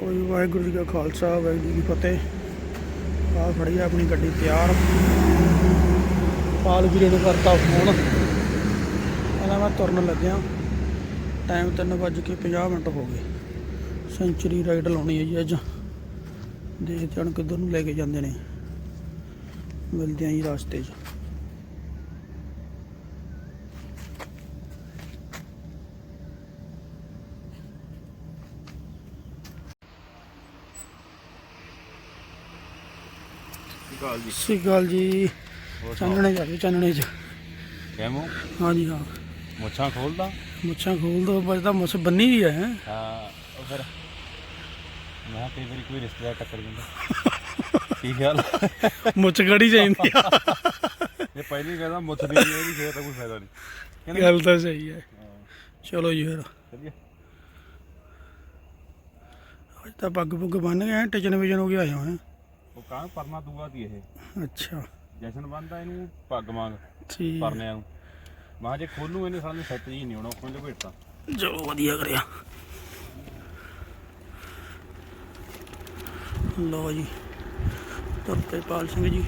ਕੋਈ ਵਾਹਿਗੁਰੂ ਜੀ ਕਾ ਖਾਲਸਾ, ਵਾਹਿਗੁਰੂ ਜੀ ਕੀ ਫਤਿਹ। ਆ ਖੜੀ ਆ ਆਪਣੀ ਗੱਡੀ ਤਿਆਰ। ਪਾਲ ਵੀਰੇ ਨੂੰ ਕਰਤਾ ਫੋਨ। ਕਹਿੰਦਾ ਮੈਂ ਤੁਰਨ ਲੱਗਿਆ। ਟਾਈਮ 3:50 ਮਿੰਟ ਹੋ ਗਏ। ਸੈਂਚੁਰੀ ਰਾਈਡ ਲਾਉਣੀ ਹੈ ਜੀ ਅੱਜ। ਦੇਖਦੇ ਹਾਂ ਕਿੱਧਰ ਨੂੰ ਲੈ ਕੇ ਜਾਂਦੇ ਨੇ। ਮਿਲਦੇ ਆਂ ਜੀ ਰਸਤੇ 'ਚ। ਕਾਲ ਜੀ ਸਤਿ ਅਕਾਲ ਜੀ। ਚਾਨਣੇ ਜਾ ਚਾਨਣੇ 'ਚ। ਕਿਵੇਂ ਹਾਂਜੀ ਹਾਂ। ਮੁੱਛਾਂ ਖੋਲਦਾ? ਮੁੱਛਾਂ ਖੋਲ ਦੋ ਬਜਦਾ ਮੁੱਛ ਬੰਨੀ ਵੀ ਹੈ। ਹੈਂ। ਹਾਂ ਉਹ ਫਿਰ ਮੈਂ ਕਈ ਵਾਰੀ ਕੋਈ ਰਿਸ਼ਤੇਦਾਰ ਟੱਕਰ ਜਾਂਦਾ। ਕੀ ਖਿਆਲ? ਮੁੱਛ ਗੜੀ ਜਾਂਦੀ ਆ। ਇਹ ਪਹਿਲੀ ਕਹਿੰਦਾ ਮੁੱਛ ਦੀ ਨਹੀਂ ਇਹਦੀ ਫੇਰ ਤਾਂ ਕੋਈ ਫਾਇਦਾ ਨਹੀਂ। ਗੱਲ ਤਾਂ ਸਹੀ ਹੈ। ਚਲੋ ਜੀ ਫਿਰ। ਚਲਿਏ ਅੱਜ ਤਾਂ ਪੱਗ ਪੁੱਗ ਬੰਨ ਗਏ ਟਿਚਨ ਵਿਜਨ ਹੋ ਗਿਆ ਆਇਆ ਹਾਂ ਉਹ ਕਾਂ ਪਰਨਾ ਦੂਆ ਦੀ ਇਹ? ਅੱਛਾ। ਜਸ਼ਨ ਬੰਦਾ ਇਹਨੂੰ ਪੱਗ ਮੰਗ ਠੀਕ। ਪਰਨਿਆਂ ਨੂੰ। ਮਾਂ ਜੇ ਖੋਲੂ ਇਹਨੇ ਸਾਨੂੰ ਸੈੱਟ ਜੀ ਨਹੀਂ ਹੋਣਾ ਉਹ ਕੋਲ ਲਪੇਟਦਾ ਚਲੋ ਵਧੀਆ ਕਰਿਆ। ਲਓ ਜੀ ਤੁਰਤੇ ਪਾਲ ਸਿੰਘ ਜੀ।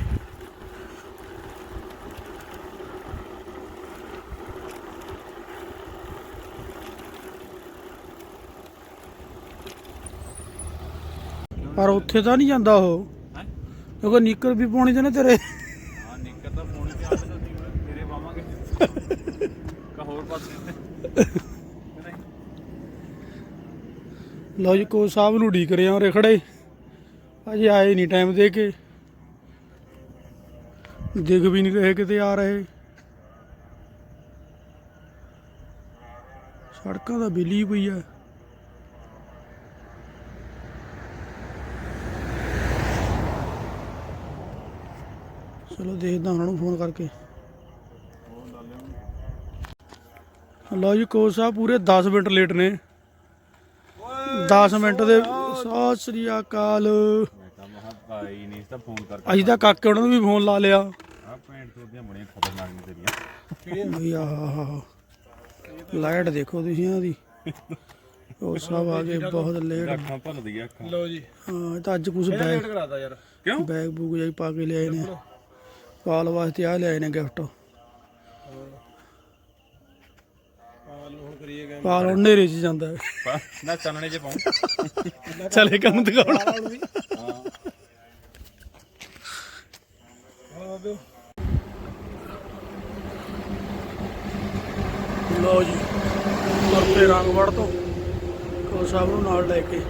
ਪਰ ਉੱਥੇ ਤਾਂ ਨਹੀਂ ਜਾਂਦਾ ਉਹ। ਕਿਉਂਕਿ ਨਿੱਕਰ ਵੀ ਪਾਉਣੀ ਤੇ ਨਾ ਤੇਰੇ। ਹਾਂ ਨਿੱਕਰ ਤਾਂ ਫੋਨ ਤੇ ਆਉਂਦਾ ਸੀ ਤੇਰੇ ਪਾਵਾਂਗੇ। ਕਾ ਹੋਰ ਪਾਸੇ। ਲਓ ਜੀ ਕੋਚ ਸਾਹਿਬ ਨੂੰ ਢੀਕ ਰਹੇ ਆ ਉਰੇ ਖੜੇ ਅਜੇ ਆਏ ਨਹੀਂ ਟਾਈਮ ਦੇ ਕੇ। ਦਿਖ ਵੀ ਨਹੀਂ ਰਹੇ ਕਿਤੇ ਆ ਰਹੇ। ਸੜਕਾਂ ਦਾ ਬਿੱਲੀ ਪਈ ਆ। ਚਲੋ ਦੇਖਦਾ ਉਹਨਾਂ ਨੂੰ ਫੋਨ ਕਰਕੇ। ਲਓ ਜੀ ਕੋਚ ਸਾਹਿਬ ਪੂਰੇ 10 ਮਿੰਟ ਲੇਟ ਨੇ। 10 ਮਿੰਟ ਦੇ ਸਤਿ ਸ੍ਰੀ ਅਕਾਲ। ਮੈਂ ਤਾਂ ਮਹਾ ਭਾਈ ਨਹੀਂ ਤਾਂ ਫੋਨ ਕਰਕੇ ਅਸੀਂ ਤਾਂ ਕਾਕੇ ਉਹਨਾਂ ਨੂੰ ਵੀ ਫੋਨ ਲਾ ਲਿਆ। ਆ ਭੈਣ ਚੋਦੀਆਂ ਬੜੀਆਂ ਖਤਰਨਾਕ ਨੇ ਤੇਰੀਆਂ ਵੀ ਆਹ ਲਾਈਟ ਦੇਖੋ ਤੁਸੀਂ ਇਹਨਾਂ ਦੀ। ਉਹ ਸਭ ਆ ਗਏ ਬਹੁਤ ਲੇਟ ਅੱਖਾਂ ਭੰਨਦੀ ਆ ਅੱਖਾਂ। ਲਓ ਜੀ। ਹਾਂ ਤਾਂ ਅੱਜ ਕੁਝ ਬੈਗ ਕਰਾਤਾ ਯਾਰ। ਕਿਉਂ? ਬੈਗ ਬੂਗ ਜਾਈ ਪਾ ਕੇ ਲਿਆਏ ਨੇ। ਪਾਲ ਵਾਸਤੇ ਆ ਲਿਆਏ ਨੇ ਗਿਫਟ। ਪਾਲ ਹੁਣ ਨੇਰੇ 'ਚ ਜਾਂਦਾ। ਹੈ। ਨਾ ਚਾਨਣੇ ਚ ਪਾਉਂ। ਚੱਲੇ ਕੰਮ ਦਿਖਾਉਣਾ। ਲਓ ਜੀ ਤੁਰਤੇ ਰੰਗਵੜ ਤੋਂ। ਕੋ ਸਾਹਿਬ ਨੂੰ ਨਾਲ ਲੈ ਕੇ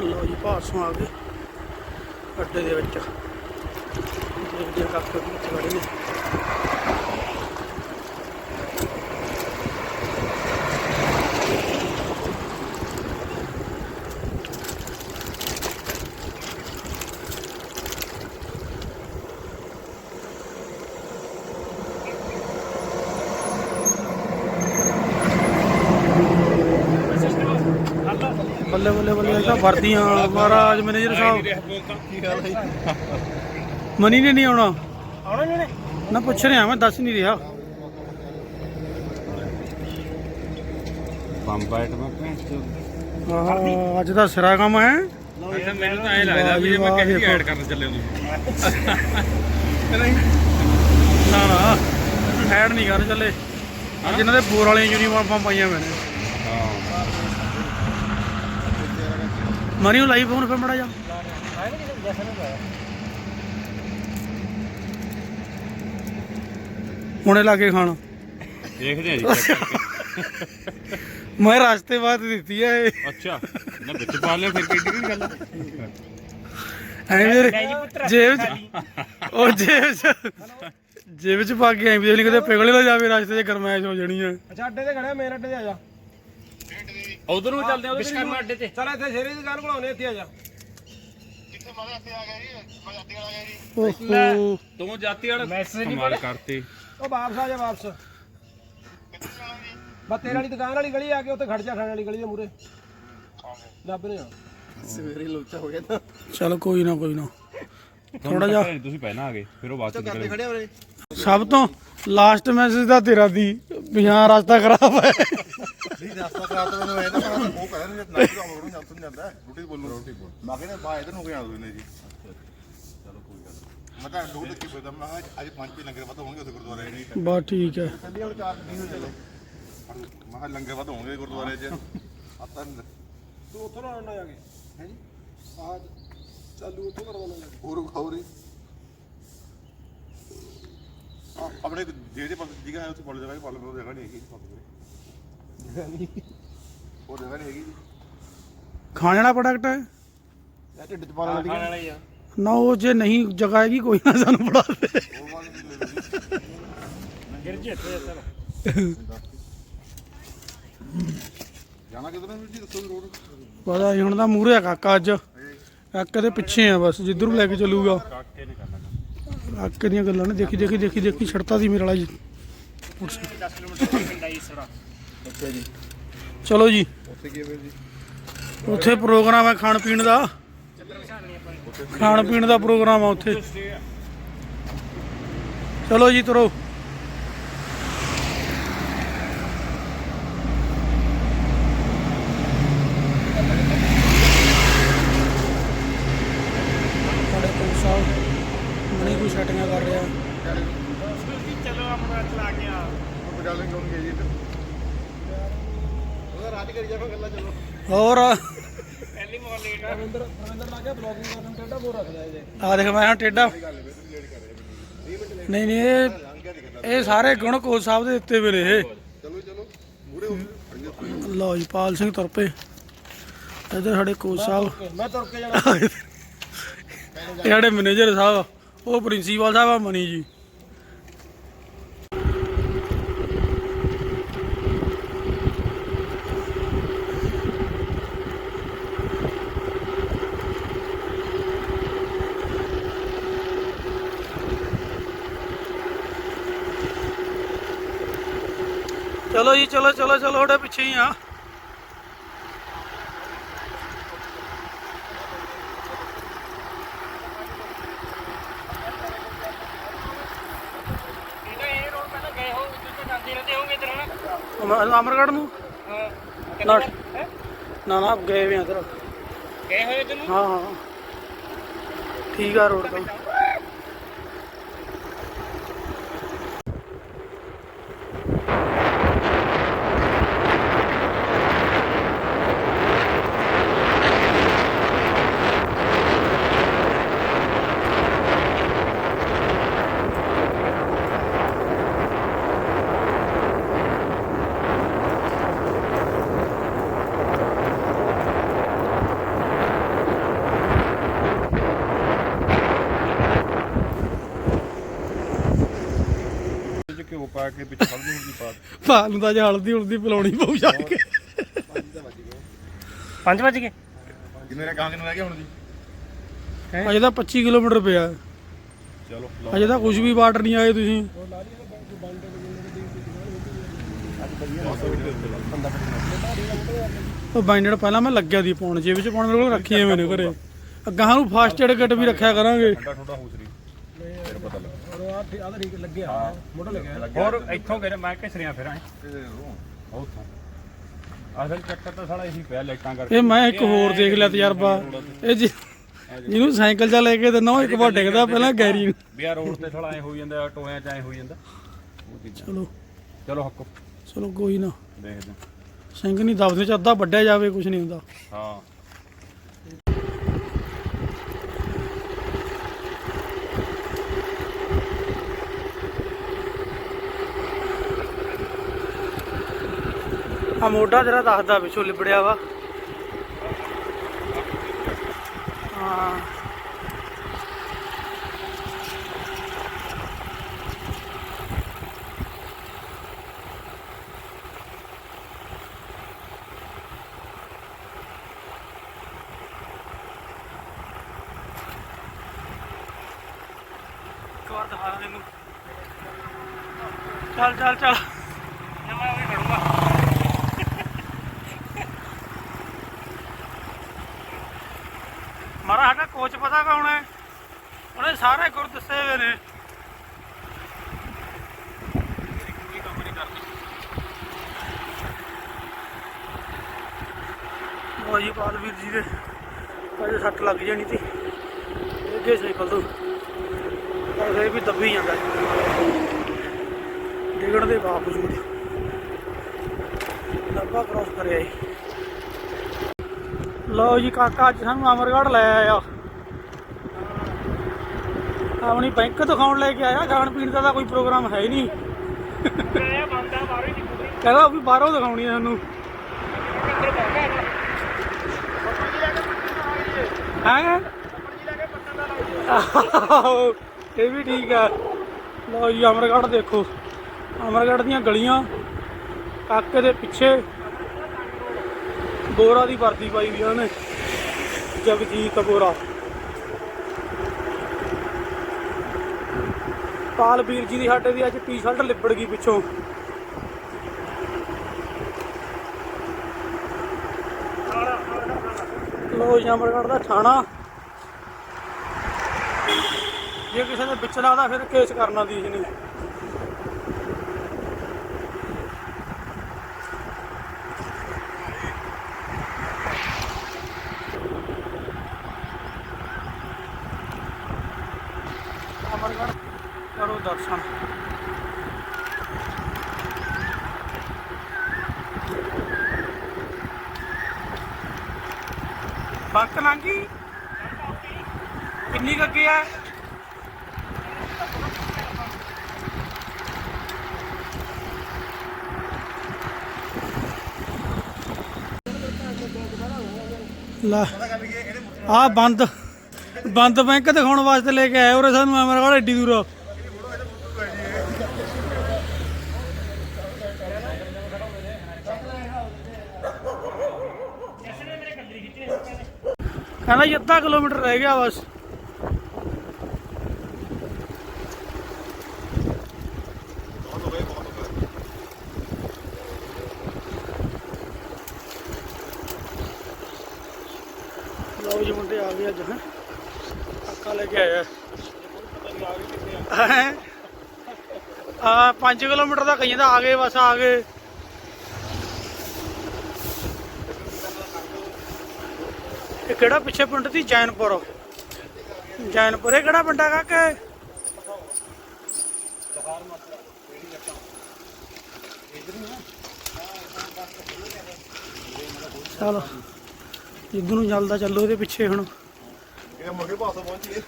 ਲਓ ਜੀ ਪਾਸੋਂ ਆ ਕੇ ਅੱਡੇ ਦੇ ਵਿੱਚ। ਦੇਖਦੇ ਕਾਕੇ ਕਿੱਥੇ ਖੜੇ ਨੇ ਬੱਲੇ ਬੱਲੇ ਬੱਲੇ ਇਹ ਤਾਂ ਵਰਦੀਆਂ ਮਹਾਰਾਜ ਮੈਨੇਜਰ ਸਾਹਿਬ। ਮਨੀ ਨੇ ਨਹੀਂ ਆਉਣਾ? ਆਉਣਾ ਨਹੀਂ ਨੇ ਨਾ ਪੁੱਛ ਰਿਹਾ ਮੈਂ ਦੱਸ ਨਹੀਂ ਰਿਹਾ। ਬੰਬ ਆਈਟਮ ਆ ਭੈਣ ਅੱਜ ਦਾ ਸਿਰਾ ਕੰਮ ਹੈ। ਅੱਛਾ ਮੈਨੂੰ ਤਾਂ ਐ ਲੱਗਦਾ ਵੀ ਮੈਂ ਕਿਸੇ ਦੀ ਐਡ ਕਰਨ ਚੱਲੇ ਨਾ ਨਾ ਐਡ ਨਹੀਂ ਕਰਨ ਚੱਲੇ। ਅੱਜ ਇਹਨਾਂ ਦੇ ਬੋਰ ਵਾਲੀਆਂ ਯੂਨੀਫਾਰਮਾਂ ਪਾਈਆਂ ਹੋਈਆਂ ਨੇ ਹਾਂ ਮਨੀ ਨੂੰ ਲਾਈ ਫੋਨ ਫਿਰ ਮੜਾ ਜਾ। ਹੁਣੇ ਲਾ ਕੇ ਖਾਣ। ਦੇਖਦੇ ਆ ਜੀ check ਕਰਕੇ। ਮੈਂ ਰਸਤੇ ਬਾਅਦ ਦਿੱਤੀ ਇਹ। ਅੱਛਾ ਨਾ ਵਿੱਚ ਪਾ ਲਿਆ ਫਿਰ ਕਿੱਡੀ ਕੀ ਗੱਲ ਆ? ਐ ਮੇਰੇ ਜੇਬ ਚ ਉਹ ਜੇਬ ਚ ਜੇਬ ਚ ਪਾ ਕੇ ਐ ਵੀ ਨਹੀਂ ਕਿਤੇ ਪਿਘਲੇ ਨਾ ਜਾਵੇ ਰਸਤੇ 'ਚ ਗਰਮੈਸ਼ ਹੋ ਜਾਣੀ ਆ। ਅੱਛਾ ਅੱਡੇ ਤੇ ਖੜਿਆ ਮੇਨ ਅੱਡੇ ਤੇ ਆ ਜਾ। ਉਧਰ ਨੂੰ ਚੱਲਦੇ ਆ ਉਧਰ ਵਿਸ਼ਕਰਮਾ ਅੱਡੇ ਤੇ। ਚੱਲ ਇੱਥੇ ਸ਼ੇਰੀ ਦੀ ਦੁਕਾਨ ਬਣਾਉਣੇ ਇੱਥੇ ਆ ਜਾ। ਓਹੋ ਤੂੰ ਜਾਤੀ ਵਾਲਾ ਮੈਸੇਜ ਨਹੀਂ ਕਰਤੇ। ਉਹ ਵਾਪਸ ਆ ਜਾ ਵਾਪਸ। ਬਸ ਤੇਰੇ ਵਾਲੀ ਦੁਕਾਨ ਵਾਲੀ ਗਲੀ ਆ ਕੇ ਉੱਥੇ ਖੜ ਜਾ ਖਾਣ ਵਾਲੀ ਗਲੀ ਦੇ ਮੂਰੇ ਲੱਭ ਆ। ਸਵੇਰੇ ਲੋਚਾ ਹੋ ਗਿਆ ਤਾਂ ਚਲ ਕੋਈ ਨਾ ਕੋਈ ਨਾ। ਥੋੜਾ ਜਿਹਾ ਤੁਸੀਂ ਪਹਿਲਾਂ ਆ ਗਏ ਫਿਰ ਉਹ ਬਾਅਦ ਚ ਨਿਕਲੇ ਖੜੇ ਹੋਰੇ ਸਭ ਤੋਂ ਲਾਸਟ ਮੈਸੇਜ ਦਾ ਤੇਰਾ ਦੀ ਵੀ ਹਾਂ ਰਸਤਾ ਖਰਾਬ ਹੈ। ਨਹੀਂ ਰਸਤਾ ਕਰਾ ਤਾ ਮੈਨੂੰ ਐ ਨਾ ਮੈਂ ਉਹ ਕਹਿ ਰਿਹਾ ਨਾ ਕਿ ਆਉਂ ਨਾ ਸੁਣ ਜਾਂਦਾ ਰੋਟੀ ਬੋਲੂ। ਰੋਟੀ ਬੋਲ। ਮੈਂ ਕਹਿੰਦਾ ਬਾ ਇਧਰ ਨੂੰ ਗਿਆ ਦੋਨੇ ਜੀ? ਚਲੋ ਕੋਈ ਗੱਲ ਮੈਂ ਤਾਂ ਦੋ ਲੱਗੀ ਫਿਰਦਾ ਮੈਂ ਅੱਜ ਪੰਜ ਪੀ ਲੰਗਰ ਵੱਧ ਹੋਣਗੇ ਉੱਥੇ ਗੁਰਦੁਆਰੇ ਨਹੀਂ ਬਸ ਠੀਕ ਹੈ। ਚੱਲੀ ਹੁਣ ਚਾਰ ਨਹੀਂ ਹੋ ਚਲੋ। ਮੈਂ ਕਿਹਾ ਲੰਗਰ ਵੱਧ ਹੋਣਗੇ ਗੁਰਦੁਆਰੇ 'ਚ। ਆਪਾਂ ਤੂੰ ਉੱਥੋਂ ਨਾ ਆਉਣਾ ਜਾ ਕੇ ਹੈ ਜੀ? ਆ ਚਾਲੂ ਉੱਥੋਂ ਕਰਵਾਉਣਾ ਜਾ ਕੇ ਹੋਰ ਖੌਰੀ ਆਪਣੇ ਜੇ ਦੇ ਪਾਸ ਜਗ੍ਹਾ ਹੈ ਉੱਥੇ ਪੜ ਜਗ੍ਹਾ ਪੜ ਲਓ ਜਗ੍ਹਾ ਨਹੀਂ ਹੈਗੀ ਉਹ ਜਗ੍ਹਾ ਨਹੀਂ ਹੈਗੀ ਜੀ ਖਾਣ ਵਾਲਾ ਪ੍ਰੋਡਕਟ ਹੈ ਇਹ ਢਿੱਡ ਚ ਪਾ ਖਾਣ ਵਾਲਾ ਹੀ ਆ ਨਾ ਉਹ ਜੇ ਨਹੀਂ ਜਗ੍ਹਾ ਹੈਗੀ ਕੋਈ ਨਾ ਸਾਨੂੰ ਫੜਾ ਦੇ ਉਹ ਵਾਲੀ ਨਹੀਂ ਲੈ ਲਓ ਗਿਰ ਜੇ ਇੱਥੇ ਚਲ ਜਾਣਾ ਕਿਧਰ ਨੂੰ ਜੀ ਦੱਸੋ ਰੋਡ ਪਤਾ ਨਹੀਂ ਹੁਣ ਤਾਂ ਮੂਹਰੇ ਆ ਕਾਕਾ ਅੱਜ ਕਾਕੇ ਦੇ ਪਿੱਛੇ ਆ ਬਸ, ਜਿੱਧਰ ਨੂੰ ਲੈ ਕੇ ਚੱਲੂਗਾ। ਕਾਕੇ ਦੀਆਂ ਗੱਲਾਂ ਨੇ, ਦੇਖੀ ਦੇਖੀ ਦੇਖੀ ਦੇਖੀ ਛੜਤਾ ਸੀ ਮੇਰੇ ਵਾਲਾ ਜੀ। ਚਲੋ ਜੀ। ਉੱਥੇ ਜੀ ਉੱਥੇ ਪ੍ਰੋਗਰਾਮ ਹੈ ਖਾਣ ਪੀਣ ਦਾ। ਖਾਣ ਪੀਣ ਦਾ ਪ੍ਰੋਗਰਾਮ ਆ ਉੱਥੇ। ਚਲੋ ਜੀ, ਤੁਰੋ ਸਾਡੇ ਕੋਲ ਸਾਹਿਬ ਮਣੀ ਕੋਈ ਸੈਟਿੰਗਾਂ ਕਰ ਰਿਹਾ ਚਲੋ ਆਪਣਾ ਚਲਾ ਗਿਆ ਉਹ ਬਜਾਲੇ ਕਿਉਂ ਨਹੀਂ ਗਏ ਜੀ ਇੱਧਰ ਉਹਦਾ ਰਾਜ ਕਰੀ ਜਾਵਾਂ ਗੱਲਾਂ ਚਲੋ ਹੋਰ ਪਹਿਲੀ ਮੋਰ ਲੇਟ ਰਵਿੰਦਰ ਰਵਿੰਦਰ ਲਾ ਕੇ ਬਲੌਗਿੰਗ ਕਰਨ ਨੂੰ ਟੇਡਾ ਬੋਰ ਰੱਖਦਾ ਇਹਦੇ ਆ ਦੇਖ ਮੈਂ ਟੇਡਾ ਨਹੀਂ ਨਹੀਂ ਇਹ ਇਹ ਸਾਰੇ ਗੁਣ ਕੋਚ ਸਾਹਿਬ ਦੇ ਦਿੱਤੇ ਵੇ ਨੇ ਇਹ। ਚਲੋ ਚਲੋ ਮੂਰੇ ਹੋ ਲਓ ਜੀ ਪਾਲ ਸਿੰਘ ਤੁਰ ਪਏ। ਇੱਧਰ ਸਾਡੇ ਕੋਚ ਸਾਹਿਬ। ਮੈਂ ਤੁਰ ਕੇ ਜਾਣਾ। ਇਹ ਸਾਡੇ ਮੈਨੇਜਰ ਸਾਹਿਬ ਉਹ ਪ੍ਰਿੰਸੀਪਲ ਸਾਹਿਬ ਆ ਮਨੀ ਜੀ। ਚਲੋ ਚਲੋ ਚਲੋ ਉਹਦੇ ਪਿੱਛੇ ਹੀ ਆ। ਇਧਰ ਨਾ? ਨੂੰ ਨਾ ਨਾ ਗਏ ਵੀ ਆ ਇੱਧਰ। ਗਏ ਹੋਏ ਤੈਨੂੰ ਹਾਂ ਹਾਂ। ਠੀਕ ਆ ਰੋਡ ਤਾਂ। ਪਾ ਭਾਲ ਨੂੰ ਤਾਂ ਜੇ ਹਲਦੀ ਹੁਲਦੀ ਪਿਲਾਉਣੀ ਪਊ ਜਾ ਕੇ। 5 ਵਜ ਗਏ? ਕਿੰਨੇ ਨੇ ਕਾਂਗ ਨੂੰ ਰਹਿ ਗਿਆ ਹੁਣ ਜੀ। ਅਜੇ ਤਾਂ 25 ਕਿਲੋਮੀਟਰ ਪਿਆ। ਚਲੋ ਅਜੇ ਤਾਂ ਕੁਝ ਵੀ ਵਾਟਰ ਨਹੀਂ ਆਏ ਤੁਸੀਂ। ਉਹ ਬਾਈਂਡਰ ਪਹਿਲਾਂ ਮੈਂ ਲੱਗਿਆ ਦੀ ਪਾਉਣ ਜੇ ਵਿੱਚ ਪਾਉਣ ਮੇਰੇ ਕੋਲ ਰੱਖੀ ਐ ਮੈਨੇ ਘਰੇ। ਅੱਗਾਂ ਨੂੰ ਫਾਸਟ ਏਡ ਕਿੱਟ ਵੀ ਰੱਖਿਆ ਕਰਾਂਗੇ। ਠੰਡਾ ਠੰਡਾ ਹੂਸਰੀ ਫਿਰ ਪਤਾ ਲੱਗ। ਔਰ ਆ ਆਦਾ ਠੀਕ ਲੱਗਿਆ ਮੋਟਾ ਲੱਗਿਆ ਹੋਰ ਇੱਥੋਂ ਗਏ ਮੈਂ ਕਿਸਰੀਆਂ ਫਿਰ ਆਏ। ਉੱਥੋਂ। ਅਸਲ ਚੱਕਰ ਤਾਂ ਸਾਲਾ ਇਹੀ ਪਿਆ ਲਾਈਟਾਂ ਕਰਕੇ। ਇਹ ਮੈਂ ਇੱਕ ਹੋਰ ਦੇਖ ਲਿਆ ਤਜਰਬਾ। ਇਹ ਜੀ ਜਿਹਨੂੰ ਸਾਈਕਲ ਚਾ ਲੈ ਕੇ ਦਿੰਦਾ ਉਹ ਇੱਕ ਵਾਰ ਡਿੱਗਦਾ ਪਹਿਲਾਂ ਗੈਰੀ ਨੂੰ। ਵੀ ਆ ਰੋਡ ਤੇ ਸਾਲਾ ਐ ਹੋ ਜਾਂਦਾ ਟੋਇਆਂ ਚ ਐ ਹੋ ਜਾਂਦਾ। ਉਹ ਚੀਜ਼ਾਂ। ਚਲੋ। ਚਲੋ ਹੱਕੋ। ਚਲੋ ਕੋਈ ਨਾ। ਦੇਖਦੇ ਹਾਂ। ਸਿੰਘ ਨਹੀਂ ਦਬਦੇ ਚ ਅੱਧਾ ਵੱਡਿਆ ਜਾਵੇ ਕੁਝ ਨਹੀਂ ਹੁੰਦਾ। ਹਾਂ। ਆ ਮੋਢਾ ਜਿਹੜਾ ਦੱਸਦਾ ਪਿੱਛੋਂ ਲਿਬੜਿਆ ਵਾ। ਹਾਂ। ਚੱਲ ਚੱਲ ਚੱਲ ਮੈਂ ਵੀ ਖੜੂੰਗਾ ਮਹਾਰਾਜ, ਸਾਡਾ ਕੋਚ ਪਤਾ ਕੌਣ ਹੈ? ਉਹਨੇ ਸਾਰੇ ਗੁਰ ਦੱਸੇ ਹੋਏ ਨੇ। ਕੀ ਕੰਮ ਉਹ ਜੀ ਬਾਲਵੀਰ ਜੀ ਦੇ, ਅਜੇ ਸੱਟ ਲੱਗ ਜਾਣੀ ਸੀ। ਅੱਗੇ ਸਾਈਕਲ ਤੋਂ। ਪਰ ਵੀ ਦੱਬੀ ਜਾਂਦਾ। ਡਿੱਗਣ ਦੇ ਬਾਵਜੂਦ। ਡੱਬਾ ਕ੍ਰੋਸ ਕਰਿਆ ਜੀ। ਲਓ ਜੀ ਕਾਕਾ, ਅੱਜ ਸਾਨੂੰ ਅਮਰਗੜ੍ਹ ਲੈ ਆਇਆ। ਆਪਣੀ ਬੈਂਕ ਦਿਖਾਉਣ ਲੈ ਕੇ ਆਇਆ, ਖਾਣ ਪੀਣ ਦਾ ਤਾਂ ਕੋਈ ਪ੍ਰੋਗਰਾਮ ਹੈ ਹੀ ਨਹੀਂ। ਕਹਿੰਦਾ ਵੀ ਬਾਹਰੋਂ ਦਿਖਾਉਣੀ ਆ ਸਾਨੂੰ। ਹੈ? ਇਹ ਵੀ ਠੀਕ ਆ। ਲਓ ਜੀ ਅਮਰਗੜ੍ਹ ਦੇਖੋ। ਅਮਰਗੜ੍ਹ ਦੀਆਂ ਗਲੀਆਂ, ਕਾਕੇ ਦੇ ਪਿੱਛੇ। ਗੋਰਾ ਦੀ ਵਰਦੀ ਪਾਈ ਵੀ ਉਹਨੇ। ਜਗਜੀਤ ਬੋਰਾ ਪਾਲ ਵੀਰ ਜੀ ਦੀ ਸਾਡੇ ਦੀ ਅੱਜ ਟੀ-ਸ਼ਰਟ ਲਿਬੜ ਗਈ ਪਿੱਛੋਂ। ਲੋ ਜਮਰਗੜ ਦਾ ਥਾਣਾ। ਜੇ ਕਿਸੇ ਦੇ ਵਿੱਚ ਲੱਗਦਾ ਫਿਰ ਕੇਸ ਕਰਨਾ ਦੀ ਨਹੀਂ। ਅਮਰਗੜ ਕਰੋ ਦਰਸ਼ਨ ਬੰਕ ਲੰਗੀ ਕਿੰਨੀ ਕੁ ਅੱਗੇ ਆ ਲਾ ਆ ਬੰਦ ਬੰਦ ਬੈਂਕ ਦਿਖਾਉਣ ਵਾਸਤੇ ਲੈ ਕੇ ਆਏ ਉਰੇ ਸਾਨੂੰ ਅਮਰਗੜ ਏਡੀ ਦੂਰ। ਕਹਿੰਦਾ ਜੀ, ਅੱਧਾ ਕਿਲੋਮੀਟਰ ਰਹਿ ਗਿਆ ਬਸ। ਲਓ ਜੀ ਮੁੰਡੇ ਆ ਗਏ ਅੱਜ, ਹੈ। ਲੈ ਕੇ ਆਇਆ। ਆ 5 ਕਿਲੋਮੀਟਰ ਦਾ ਕਈਆਂ ਦਾ ਆ ਗਏ, ਬਸ ਆ ਗਏ। ਇਹ ਕਿਹੜਾ ਪਿੱਛੇ ਪਿੰਡ ਦੀ ਜੈਨਪੁਰ। ਜੈਨਪੁਰ, ਇਹ ਕਿਹੜਾ ਪਿੰਡ ਆ ਕਾਕੇ ਚਲੋ, ਜਿੱਦੋਂ ਨੂੰ ਚੱਲਦਾ ਚੱਲੋ ਇਹਦੇ ਪਿੱਛੇ ਹੁਣ। ਇਹ ਪਾਸੋਂ ਪਹੁੰਚੀਏ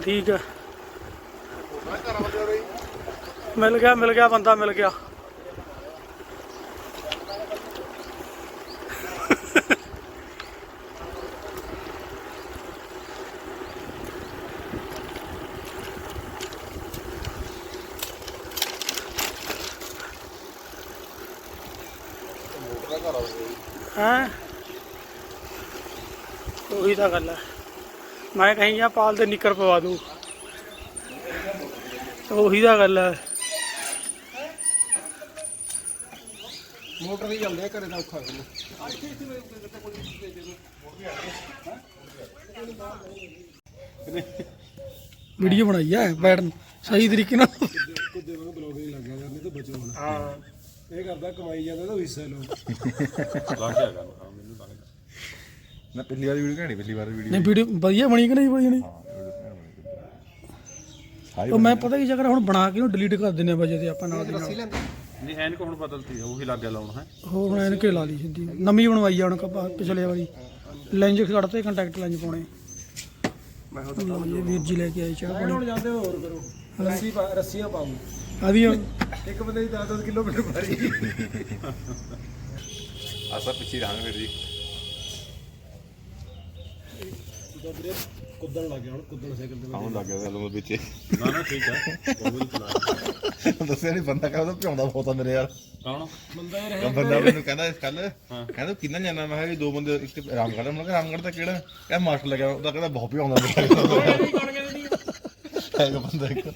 ਠੀਕ ਹੈ। ਮਿਲ ਗਿਆ ਮਿਲ ਗਿਆ ਬੰਦਾ ਮਿਲ ਗਿਆ ਮੋਟਰ ਦਾ ਘਰ ਆ ਰਹੀ ਹੈ ਉਹੀ ਤਾਂ ਗੱਲ ਹੈ ਮੈਂ ਕਹੀਂ ਆ ਪਾਲ ਦੇ ਨਿੱਕਰ ਪਵਾ ਦੂ। ਉਹੀ ਤਾਂ ਗੱਲ ਹੈ ਮੋਟਰ ਦੀ ਚੱਲਦੇ ਘਰੇ ਦਾ ਔਖਾ ਹੋ ਵੀਡੀਓ ਬਣਾਈ ਹੈ ਬੈਠ ਸਹੀ ਤਰੀਕੇ ਨਾਲ। ਕੁੱਦੇ ਵਾਂਗ ਬਲੌਗ ਨਹੀਂ ਲੱਗਿਆ ਯਾਰ ਨਹੀਂ ਤਾਂ ਬਚੋ ਹੁਣ ਹਾਂ। ਇਹ ਕਰਦਾ ਕਮਾਈ ਜਾਂਦਾ ਤਾਂ ਹਿੱਸਾ ਲਓ। ਲੱਗ ਗਿਆ ਗੱਲ ਮੈਨੂੰ ਲੱਗ ਨਾ ਪਿਛਲੀ ਵਾਰੀ ਵੀਡੀਓ ਘਣੀ ਪਿਛਲੀ ਵਾਰੀ ਵੀਡੀਓ। ਨਹੀਂ ਵੀਡੀਓ ਵਧੀਆ ਬਣੀ ਕਿ ਨਹੀਂ ਬਣੀ ਨਹੀਂ ਉਹ ਮੈਂ ਪਤਾ ਕੀ ਜਗਰ ਹੁਣ ਬਣਾ ਕੇ ਉਹ ਡਿਲੀਟ ਕਰ ਦਿੰਨੇ ਵਜੇ ਤੇ ਆਪਾਂ ਨਾਲ ਦੀ ਨਾਲ। ਨਹੀਂ ਐਨਕ ਹੁਣ ਬਦਲਤੀ ਉਹੀ ਲੱਗ ਗਿਆ ਲਾਉਣ ਹੈ। ਹੋਰ ਹੁਣ ਇਹਨੇ ਕੇ ਲਾ ਲਈ ਸਿੱਧੀ। ਨਵੀਂ ਬਣਵਾਈ ਆ ਹੁਣ ਕਪਾ ਪਿਛਲੇ ਵਾਰੀ। ਲੈਂਜ ਕੱਢਤੇ ਕੰਟੈਕਟ ਲੈਂਜ ਪਾਉਣੇ। ਲਓ ਜੀ ਵੀਰ ਜੀ ਲੈ ਕੇ ਆਏ ਚਾਹ ਪਾਣੀ ਹੁਣ ਜਾਂਦੇ ਹੋਰ ਕਰੋ ਰੱਸੀ ਰੱਸੀਆਂ ਪਾਉ ਆਦੀ ਇੱਕ ਬੰਦੇ ਦੀ 10-10 ਕਿਲੋਮੀਟਰ ਮਾਰੀ ਆਸਾ ਪਿੱਛੇ ਰਹਾਂਗੇ ਫਿਰ ਜੀ। ਵੀਰੇ ਕੁੱਦਣ ਲੱਗ ਗਿਆ ਹੁਣ ਕੁੱਦਣ ਸਾਈਕਲ ਤੇ ਆਉਣ ਲੱਗ ਗਿਆ ਗੱਲ ਵਿੱਚ। ਨਾ ਨਾ ਠੀਕ ਹੈ ਬਹੁਤ ਚਲਾ ਦੱਸਿਆ ਨਹੀਂ ਬੰਦਾ ਕਹਿੰਦਾ ਪਿਆਉਂਦਾ ਬਹੁਤ ਆ ਮੇਰੇ ਯਾਰ। ਕੌਣ? ਬੰਦਾ ਇਹ ਰਹੇ ਬੰਦਾ ਮੈਨੂੰ ਕਹਿੰਦਾ ਕੱਲ ਕਹਿੰਦਾ ਕਿੰਨਾ ਜਾਣਾ? ਮੈਂ ਕਿਹਾ ਵੀ ਦੋ ਬੰਦੇ ਇੱਕ ਰਾਮਗੜ੍ਹ ਮੈਂ ਕਿਹਾ ਰਾਮਗੜ੍ਹ ਦਾ ਕਿਹੜਾ? ਕਹਿੰਦਾ ਮਾਸਟਰ ਲੱਗਿਆ। ਉਹਦਾ ਕਹਿੰਦਾ ਬਹੁਤ ਮੇਰੇ ਹੈਗਾ ਬੰਦਾ ਇੱਕ।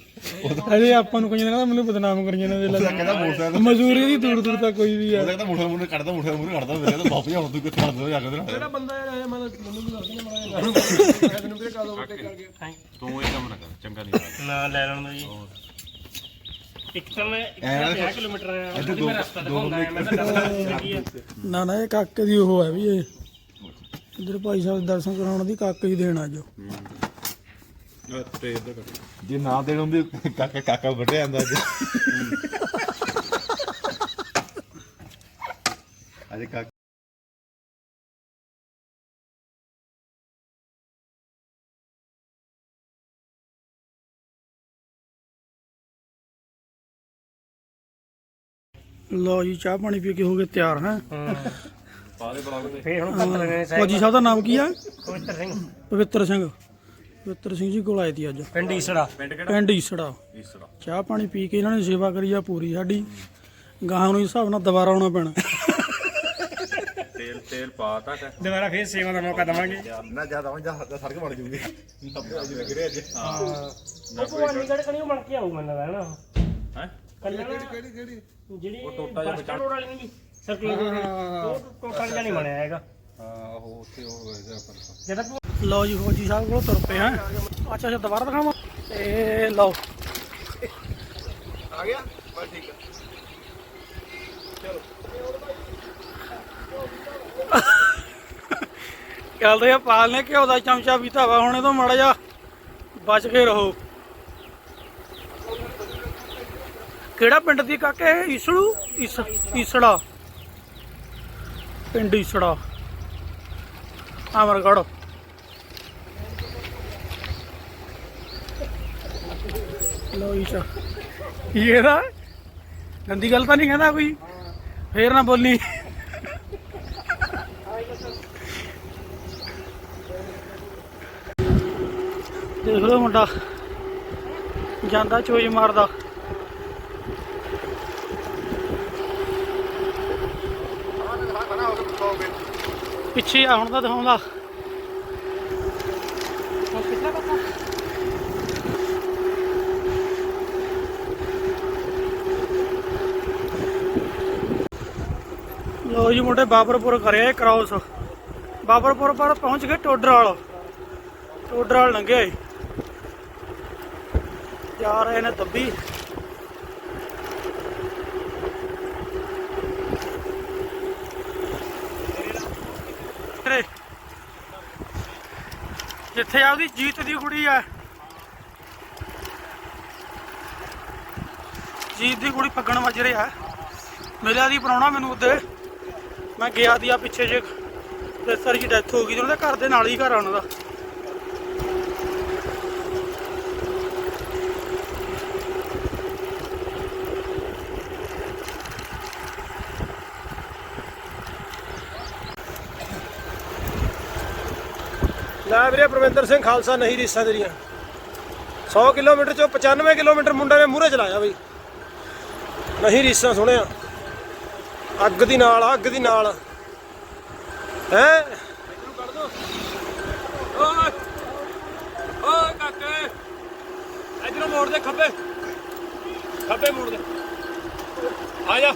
ਅਰੇ ਆਪਾਂ ਨੂੰ ਕਈਆਂ ਨੇ ਮੈਨੂੰ ਬਦਨਾਮ ਕਰੀਆਂ ਨੇ ਉਹਦਾ ਕਹਿੰਦਾ ਮੋਟਰਸਾਈਕਲ ਮਜ਼ਦੂਰੀ ਦੀ ਦੂਰ ਦੂਰ ਤੱਕ ਕੋਈ ਵੀ ਆ। ਉਹਦਾ ਕਹਿੰਦਾ ਮੋਟਰਸਾਈਕਲ ਮੂਹਰੇ ਕੱਢਦਾ ਮੋਟਰਸਾਈਕਲ ਮੂਹਰੇ ਕੱਢਦਾ ਮੇਰੇ ਤਾਂ ਬਾਪ ਜਾ ਹੁਣ ਤੂੰ ਕਿੱਥੇ ਕੱਢਦਾ ਜਾ ਕੇ ਉਹਦੇ ਨਾਲ ਬੰਦਾ ਯਾਰ ਇਹ ਮੈਂ ਮੈਨੂੰ ਵੀ ਦੱਸ ਦਿੰਦਾ ਮਾੜਾ ਜਿਹਾ ਮੈਨੂੰ ਵੀ ਕਾ ਦੋ ਤੇ ਕਰਕੇ ਤੂੰ ਇਹ ਕੰਮ ਨਾ ਕਰ ਚੰਗਾ ਨਹੀਂ ਨਾ ਲੈ ਲੈਣ ਦੋ ਜੀ। ਇੱਕ ਤਾਂ ਮੈਂ ਐਂ ਨਾ 50 ਕਿਲੋਮੀਟਰ ਆਇਆ ਇੱਥੇ ਉਹਦੀ ਮੈਂ ਰਸਤਾ ਦਿਖਾਉਂਦਾ ਆ ਮੈਂ ਤਾਂ ਦੱਸਦਾ ਲੱਗੀ ਆ। ਨਾ ਨਾ ਇਹ ਕਾਕੇ ਦੀ ਉਹ ਹੈ ਵੀ ਇਹ। ਇਧਰ ਭਾਈ ਸਾਹਿਬ ਦੇ ਦਰਸ਼ਨ ਕਰਾਉਣ ਦੀ ਕਾਕੇ ਹੀ ਦੇਣਾ ਜੋ ਜੇ ਨਾ ਦੇਣ ਹੁੰਦੀ ਕਾਕਾ ਕਾਕਾ ਵੱਢਿਆ ਜਾਂਦਾ ਅੱਜ। ਅਜੇ ਕਾਕਾ ਲਓ ਜੀ ਚਾਹ ਪਾਣੀ ਪੀ ਕੇ ਹੋ ਗਏ ਤਿਆਰ ਹੈ? ਫੇਰ ਹੁਣ ਪੱਤਰ ਨੇ ਸਾਹਿਬ ਫੌਜੀ ਸਾਹਿਬ ਦਾ ਨਾਮ ਕੀ ਆ? ਪਵਿੱਤਰ ਸਿੰਘ। ਪਵਿੱਤਰ ਸਿੰਘ। ਪਵਿੱਤਰ ਸਿੰਘ ਜੀ ਕੋਲ ਆਏ ਦੀ ਅੱਜ। ਪਿੰਡ ਈਸੜਾ। ਪਿੰਡ ਈਸੜਾ। ਚਾਹ ਪਾਣੀ ਪੀ ਕੇ ਇਹਨਾਂ ਨੇ ਸੇਵਾ ਕਰੀ ਆ ਪੂਰੀ ਸਾਡੀ। ਗਾਹਾਂ ਨੂੰ ਇਸ ਹਿਸਾਬ ਨਾਲ ਦੁਬਾਰਾ ਆਉਣਾ ਪੈਣਾ। ਤੇਲ ਤੇਲ ਪਾ ਤਾ ਕਿ ਦੁਬਾਰਾ ਫੇਰ ਸੇਵਾ ਦਾ ਮੌਕਾ ਦਵਾਂਗੇ। ਨਾ ਜ਼ਿਆਦਾ ਮੈਂ ਜਾ ਸੜਕ ਬਣ ਜੂਗੀ। ਅੱਜ ਲੱਗ ਰਿਹਾ ਅੱਜ। ਉਹ ਭਵਾਨੀ ਗੜ ਕਣੀ ਬਣ ਕੇ ਆਊ ਮੈਨੂੰ ਲੱਗਦਾ ਨਾ ਹੈ? ਕੱਲ੍ਹ ਕਿਹੜੀ ਕਿਹੜੀ ਜਿਹੜੀ ਉਹ ਟੋਟਾ ਜਿਹਾ ਬਚਾ ਰੋਡ ਵਾਲੀ ਨਹੀਂ ਸਰਕਲ ਉਹ ਟੋਟਾ ਜਿਹਾ ਨਹੀਂ ਬਣਿਆ ਹੈਗਾ। ਆਹੋ ਉੱਥੇ ਉਹ ਹੋਏਗਾ ਪਰ ਜਿਹੜਾ ਲਓ ਜੀ ਫੌਜੀ ਸਾਹਿਬ ਕੋਲ ਤੁਰ ਪਏ ਹਾਂ। ਅੱਛਾ ਅੱਛਾ ਦੁਬਾਰਾ ਦਿਖਾਵਾਂ? ਇਹ ਲਓ। ਆ ਗਿਆ? ਬਸ ਠੀਕ ਹੈ ਚੱਲਦੇ ਆ ਪਾਲ ਨੇ ਘਿਓ ਦਾ ਚਮਚਾ ਪੀਤਾ ਵਾ ਹੁਣ ਇਹ ਤੋਂ ਮਾੜਾ ਜਾ ਬਚ ਕੇ ਰਹੋ। ਕਿਹੜਾ ਪਿੰਡ ਦੀ ਕਾਕੇ? ਈਸੜੂ? ਈਸ ਈਸੜਾ। ਪਿੰਡ ਈਸੜਾ। ਅਮਰਗੜ੍ਹ ਲੋ ਈਸ਼ਾ ਇਹ ਦਾ ਗੰਦੀ ਗੱਲ ਤਾਂ ਨਹੀਂ ਕਹਿੰਦਾ ਕੋਈ? ਫੇਰ ਨਾ ਬੋਲੀ। ਦੇਖ ਲਓ ਮੁੰਡਾ। ਜਾਂਦਾ ਚੋਜ ਮਾਰਦਾ। ਪਿੱਛੇ ਆ, ਹੁਣ ਤਾਂ ਦਿਖਾਉਂਦਾ। ਲੋ ਜੀ ਮੁੰਡੇ ਬਾਬਰਪੁਰ ਕਰਿਆ ਇਹ ਕ੍ਰਾਸ ਬਾਬਰਪੁਰ ਪਰ ਪਹੁੰਚ ਗਏ ਟੋਡਰਾਲ ਟੋਡਰਾਲ ਲੰਘਿਆ ਏ ਜਾ ਰਹੇ ਨੇ ਦੱਬੀ। ਜਿੱਥੇ ਆ ਉਹਦੀ ਜੀਤ ਦੀ ਕੁੜੀ ਆ। ਜੀਤ ਦੀ ਕੁੜੀ ਪੱਗਣ ਵੱਜ ਰਿਹਾ ਮਿਲਿਆ ਦੀ ਪਰਾਉਣਾ ਮੈਨੂੰ ਉੱਤੇ ਮੈਂ ਗਿਆ ਦੀ ਆ ਪਿੱਛੇ ਜੇ ਤੇ ਸਰ ਜੀ ਡੈਥ ਹੋ ਗਈ ਤੇ ਉਹਨਾਂ ਦੇ ਘਰ ਦੇ ਨਾਲ ਹੀ ਘਰ ਆ ਉਹਨਾਂ ਦਾ। ਲੈ ਵੀਰੇ ਪ੍ਰਵਿੰਦਰ ਸਿੰਘ ਖਾਲਸਾ, ਨਹੀਂ ਰੀਸਾਂ ਤੇਰੀਆਂ। 100 ਕਿਲੋਮੀਟਰ ਚੋਂ 95 ਕਿਲੋਮੀਟਰ ਮੁੰਡਾ ਨੇ ਮੂਹਰੇ ਚਲਾਇਆ ਬਈ। ਨਹੀਂ ਰੀਸਾਂ ਸੁਣਿਆ। ਅੱਗ ਦੀ ਨਾਲ ਅੱਗ ਦੀ ਨਾਲ। ਹੈ? ਓਏ ਕਾਕੇ ਇਧਰੋਂ ਮੋੜ ਦੇ ਖੱਬੇ ਖੱਬੇ ਮੋੜ ਦੇ ਆ ਜਾ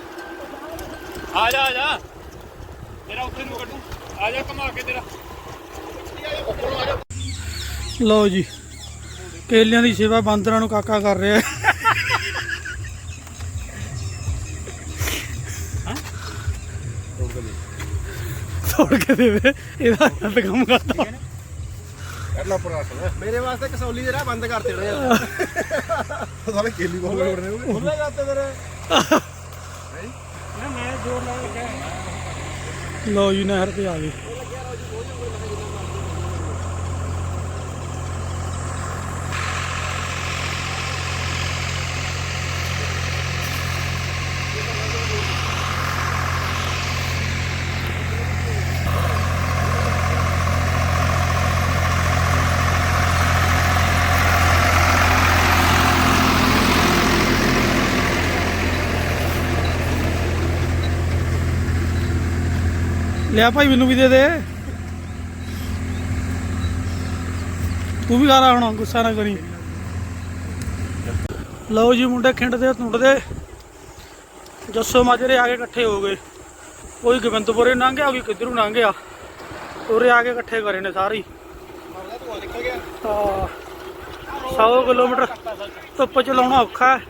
ਆ ਜਾ ਆ ਜਾ ਤੇਰਾ ਉੱਥੇ ਨੂੰ ਕੱਢੂ ਆ ਜਾ ਕਮਾ ਕੇ ਤੇਰਾ ਲਓ ਜੀ, ਕੇਲਿਆਂ ਦੀ ਸੇਵਾ ਬਾਂਦਰਾਂ ਨੂੰ ਕਾਕਾ ਕਰ ਰਿਹਾ। ਹੈ ਤੋੜ ਕੇ ਦੇਵੇ ਇਹਦਾ ਗਲਤ ਕੰਮ ਕਰਦਾ। ਅੱਲਾ ਪਰਾਠਾ ਮੇਰੇ ਵਾਸਤੇ ਕਸੌਲੀ ਦੇ ਰਾਹ ਬੰਦ ਕਰ ਦੇਣੇ ਆ ਸਾਰੇ ਕੇਲੀ ਬਹੁਤ ਲੋੜ ਨੇ ਉਹ ਖੁੱਲੇ ਜਾਂਦੇ ਤੇਰੇ ਨਾ ਮੈਂ ਜੋਰ ਲਾ ਕੇ ਲਓ ਜੀ ਨਹਿਰ ਤੇ ਆ ਗਏ। ਲਿਆ ਭਾਈ ਮੈਨੂੰ ਵੀ ਦੇ ਦੇ। ਤੂੰ ਵੀ ਖਾ ਲਾ ਹੁਣ, ਗੁੱਸਾ ਨਾ ਕਰੀ। ਲਓ ਜੀ ਮੁੰਡੇ ਖਿੰਡਦੇ ਤੁੰਡਦੇ ਜੱਸੋ ਮਾਜਰੇ ਆ ਕੇ ਇਕੱਠੇ ਹੋ ਗਏ। ਕੋਈ ਗੋਬਿੰਦਪੁਰੇ ਲੰਘ ਗਿਆ ਕੋਈ ਕਿੱਧਰੋਂ ਲੰਘ ਗਿਆ। ਉਰੇ ਆ ਕੇ ਇਕੱਠੇ ਕਰੇ ਨੇ ਸਾਰੇ। ਹੀ। ਹਾਂ 100 ਕਿਲੋਮੀਟਰ ਧੁੱਪ ਚ ਲਾਉਣਾ ਔਖਾ ਹੈ,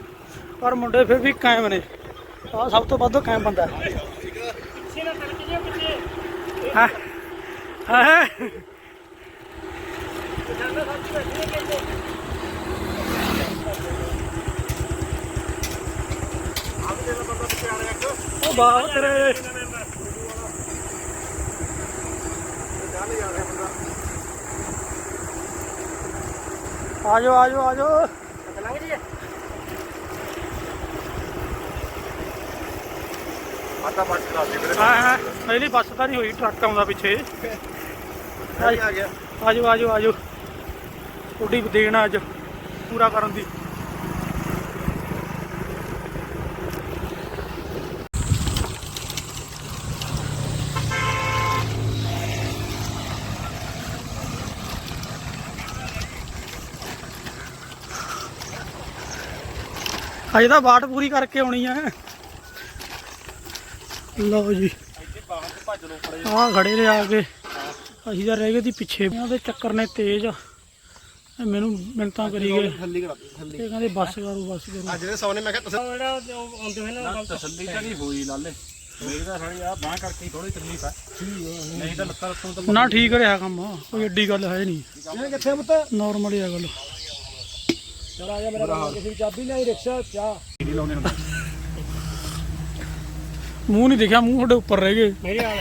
ਪਰ ਮੁੰਡੇ ਫਿਰ ਵੀ ਕਾਇਮ ਨੇ। ਆ ਸਭ ਤੋਂ ਵੱਧ ਕਾਇਮ ਬੰਦਾ ਹੈ ਪਿੱਛੇ ਨਾ ਤੜਕ ਜਿਓ ਪਿੱਛੇ ਹਾਂ ਹਾਂ ਉਹ ਬਾਹਰ ਤੇਰੇ ਆਜੋ ਆਜੋ ਆਜੋ ਲੰਘ ਜੀ ਹਾਂ ਹਾਂ। ਪਹਿਲੀ ਬੱਸ ਤਾਂ ਨਹੀਂ ਹੋਈ ਟਰੱਕ ਆਉਂਦਾ ਪਿੱਛੇ। ਆ ਗਿਆ ਆਜੋ ਆਜੋ ਆਜੋ। ਦੇਣ ਆ ਅੱਜ ਪੂਰਾ ਕਰਨ ਦੀ। ਅਜੇ ਤਾਂ ਬਾਟ ਪੂਰੀ ਕਰਕੇ ਆਉਣੀ ਆ। ਲਓ ਜੀ। ਆ ਖੜੇ ਆ ਕੇ। ਅਸੀਂ ਤਾਂ ਰਹਿ ਗਏ ਦੀ ਪਿੱਛੇ। ਇਹਨਾਂ ਦੇ ਚੱਕਰ ਨੇ ਤੇਜ਼। ਇਹ ਮੈਨੂੰ ਮਿੰਤਾਂ ਕਰੀ ਗਏ। ਇਹ ਕਹਿੰਦੇ ਬੱਸ ਕਰੋ ਬੱਸ ਕਰੋ। ਅੱਜ ਦੇ ਸੌਨੇ ਮੈਂ ਕਿਹਾ ਤੁਸੀਂ ਜਿਹੜਾ ਆਉਂਦੇ ਹੋਏ ਨਾ ਤਸੱਲੀ ਤਾਂ ਨਹੀਂ ਹੋਈ ਲਾਲੇ। ਮੇਰੀ ਤਾਂ ਸਾਲੀ ਆ ਬਾਹ ਕਰਕੇ ਥੋੜੀ ਤਕਲੀਫ ਹੈ ਨਹੀਂ ਤਾਂ ਲੱਤਾਂ ਲੱਤਾਂ ਤਾਂ ਨਾ ਠੀਕ ਰਿਹਾ ਕੰਮ। ਕੋਈ ਏਡੀ ਗੱਲ ਹੈ ਨਹੀਂ। ਇਹ ਕਿੱਥੇ ਪੁੱਤ? ਨਾਰਮਲ ਹੀ ਆ ਗੱਲ। ਚਲ ਆ ਜਾ ਮੇਰਾ ਕਿਸੇ ਚਾਬੀ ਲਿਆਈ ਰਿਕਸ਼ਾ ਚਾਹ। ਲਾਉਣੇ ਹੁੰਦੇ। ਮੂੰਹ ਨਹੀਂ ਦਿਖਿਆ ਮੂੰਹ ਤੁਹਾਡੇ ਉੱਪਰ ਰਹਿ ਗਏ। ਮੇਰੇ ਹਾਲ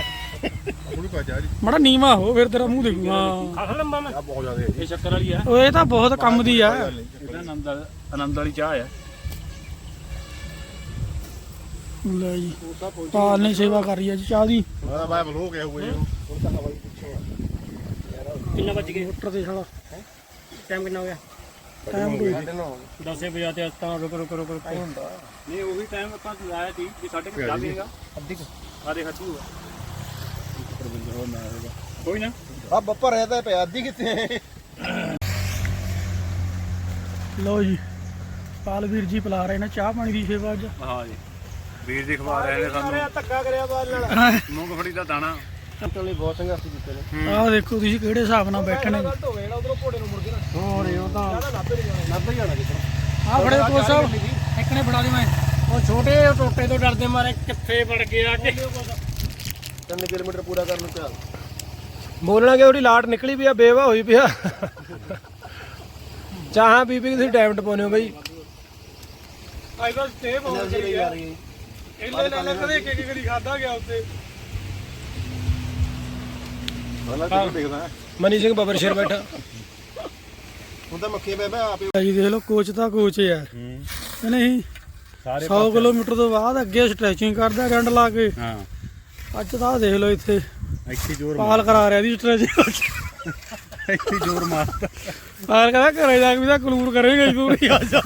ਪਾ ਜਾ ਮੜਾ ਨੀਵਾ ਹੋ ਫਿਰ ਤੇਰਾ ਮੂੰਹ ਦੇਖੂਗਾ ਖਾਸ ਲੰਬਾ ਮੈਂ। ਆ ਬਹੁਤ ਜ਼ਿਆਦਾ ਹੈ ਇਹ ਚੱਕਰ ਵਾਲੀ ਆ। ਉਹ ਇਹ ਤਾਂ ਬਹੁਤ ਕੰਮ ਦੀ ਆ। ਇਹਦਾ ਆਨੰਦ ਵਾਲ- ਆਨੰਦ ਵਾਲੀ ਚਾਹ ਆ। ਲੈ ਜੀ। ਪਾਲ ਨੇ ਸੇਵਾ ਕਰ ਰਹੀ ਆ ਜੀ ਚਾਹ ਦੀ। ਮੇਰਾ ਬਾਈ ਬਲੋ ਗਿਆ ਹੋਇਆ। ਜੀ ਕਿੰਨਾ ਵੱਜ ਗਏ ਮੋਟਰ ਤੇ ਸਾਲਾ। ਟਾਈਮ ਕਿੰਨਾ ਹੋ ਗਿਆ? ਟਾਈਮ ਕੋਈ 10 ਵਜੇ ਤੇ ਤਾਂ ਰੁਕ ਰੁਕ ਰੁਕ ਰੁਕ। ਨਹੀਂ ਉਹੀ ਟਾਈਮ ਆਪਾਂ ਲਾਇਆ ਸੀ ਕਿ ਸਾਡੇ ਕੋਲ ਜਾ ਪੀਏਗਾ। ਅੱਧੀ ਆ ਦੇ ਹੱਥੂ ਕੋਈ ਨਾ। ਆ ਬੱਪਾ ਰਹਿਦਾ ਪਿਆ ਅੱਧੀ ਕਿੱਥੇ ਲਓ ਜੀ ਪਾਲਵੀਰ ਜੀ ਪਿਲਾ ਰਹੇ ਨੇ ਚਾਹ ਪਾਣੀ ਦੀ ਸੇਵਾ ਅੱਜ। ਹਾਂ ਜੀ। ਵੀਰ ਜੀ ਖਵਾ ਰਹੇ ਨੇ ਸਾਨੂੰ। ਧੱਕਾ ਕਰਿਆ ਬਾਲ ਨਾਲ ਮੂੰਗਫੜੀ ਦਾ ਦਾਣਾ। ਟੋਲੀ ਬਹੁਤ ਸੰਘਰਸ਼ ਕੀਤੇ ਨੇ। ਆਹ ਦੇਖੋ ਤੁਸੀਂ ਕਿਹੜੇ ਹਿਸਾਬ ਨਾਲ ਬੈਠੇ ਨੇ। ਗਲਤ ਹੋ ਗਿਆ ਨਾ ਉਧਰੋਂ ਘੋੜੇ ਨੂੰ ਮੁੜ ਕੇ ਨਾ। ਹੋਰ ਉਹ ਤਾਂ ਲੱਭੇ ਨਹੀਂ ਜਾਣਾ। ਲੱਭੇ ਜਾਣਾ ਕਿੱਧਰ। ਆ ਫੜੇ ਕੋਲ ਸਾਹਿਬ ਇੱਕ ਨੇ ਫੜਾ ਦੇ ਮੈਂ। ਉਹ ਛੋਟੇ ਟੋਟੇ ਤੋਂ ਡਰਦੇ ਮਾਰੇ ਕਿੱਥੇ ਵੜ ਗਿਆ ਕਿ 3 ਕਿਲੋਮੀਟਰ ਪੂਰਾ ਕਰਨ ਨੂੰ ਚੱਲ ਬੋਲਣਾਗੇ ਉਹਦੀ ਲਾਟ ਨਿਕਲੀ ਵੀ ਆ ਬੇਵਾ ਹੋਈ ਪਿਆ ਚਾਹਾਂ ਬੀਬੀ ਤੁਸੀਂ ਟਾਈਮ ਟਪਾਉਨੇ ਹੋ ਬਈ। ਅੱਜ ਤਾਂ ਸਟੇ ਬਹੁਤ ਕਰੀ ਆ। ਇਹਲੇ ਲੈ ਲੈ ਕਦੇ ਇੱਕ ਇੱਕ ਕਰੀ ਖਾਦਾ ਗਿਆ ਉੱਤੇ ਪਹਿਲਾਂ ਤੈਨੂੰ ਦੇਖਦਾ ਹੈ। ਮਨੀ ਸਿੰਘ ਬਬਰ ਸ਼ੇਰ ਬੈਠਾ। ਹੁਣ ਤਾਂ ਮੱਖੀ ਬੈ ਆਪੇ ਜੀ ਦੇਖ ਲਓ ਕੋਚ ਤਾਂ ਕੋਚ ਹੈ। ਕਿ ਨਹੀਂ ਸਾਰੇ 100 ਕਿਲੋਮੀਟਰ ਤੋਂ ਬਾਅਦ ਅੱਗੇ ਸਟ੍ਰੈਚਿੰਗ ਕਰਦਾ ਡੰਡ ਲਾ ਕੇ। ਹਾਂ। ਅੱਜ ਤਾਂ ਦੇਖ ਲਓ ਇੱਥੇ। ਇੱਥੇ ਜ਼ੋਰ ਪਾਲ ਕਰਾ ਰਿਹਾ ਦੀ ਸਟ੍ਰੈਚਿੰਗ ਇੱਥੇ ਜ਼ੋਰ ਮਾਰਦਾ ਪਾਲ ਕਹਿੰਦਾ ਘਰੇ ਜਾ ਕੇ ਵੀ ਤਾਂ ਕਲੂਰ ਕਰੇਗਾ ਪੂਰੀ ਆ ਜਾ।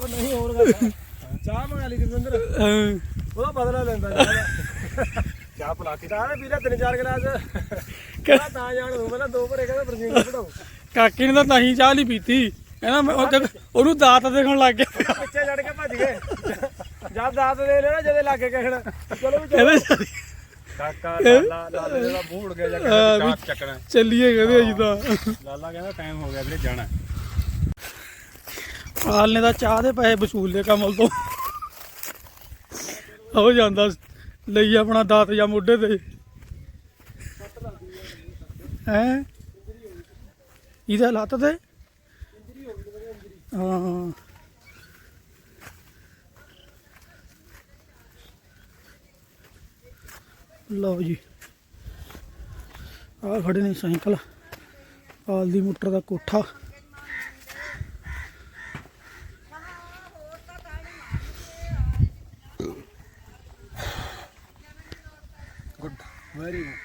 ਉਹ ਨਹੀਂ ਹੋਰ ਗੱਲ ਚਾਹ ਮੰਗਾ ਲਈ ਅਹ ਉਹਦਾ ਬਦਲਾ ਲੈਂਦਾ। ਚਾਹ ਪਲਾ ਕੇ ਤਿੰਨ ਚਾਰ ਗਲਾਸ। ਕਹਿੰਦਾ ਤਾਂ ਜਾਣ ਦੋ ਪਹਿਲਾਂ ਦੋ ਭਰੇ ਕਹਿੰਦਾ ਬਰਜੀਨ ਕਢਾਓ ਕਾਕੀ ਨੇ ਤਾਂ ਤਾਂ ਹੀ ਚਾਹ ਨਹੀਂ ਪੀਤੀ। ਕਹਿੰਦਾ ਮੈਂ ਉਹ ਉਹਨੂੰ ਦਾਤ ਦੇਖਣ ਲੱਗ ਗਿਆ। ਪਿੱਛੇ ਛੱਡ ਕੇ ਭੱਜ ਗਏ। ਜਦ ਦਾਤ ਦੇ ਲੈਣਾ ਜਦੇ ਲੱਗੇ ਕਹਿਣ ਚਲੋ ਵੀ ਕਹਿੰਦੇ ਕਾਕਾ ਲਾਲਾ ਲਾਲੇ ਦਾ ਉੜ ਗਿਆ ਜਾ ਹਾਂ, ਕੇ ਵੀ- ਚੱਕਣਾ। ਚੱਲੀਏ ਕਹਿੰਦੇ ਅਜੀ ਤਾਂ। ਲਾਲਾ ਕਹਿੰਦਾ ਟਾਈਮ ਹੋ ਗਿਆ ਵੀਰੇ ਜਾਣਾ। ਪਾਲ ਨੇ ਤਾਂ ਚਾਹ ਦੇ ਪੈਸੇ ਵਸੂਲ ਲਏ ਕਮਲ ਤੋਂ। ਹੋ ਜਾਂਦਾ ਲਈ ਆਪਣਾ ਦਾਤ ਜਾਂ ਮੋਢੇ ਤੇ। ਹੈ? ਇਹਦਾ ਲੱਤ ਤੇ? ਹਾਂ। ਲਓ ਜੀ। ਆ ਖੜੇ ਨੇ ਸਾਈਕਲ। ਪਾਲ ਦੀ ਮੋਟਰ ਦਾ ਕੋਠਾ। Good very good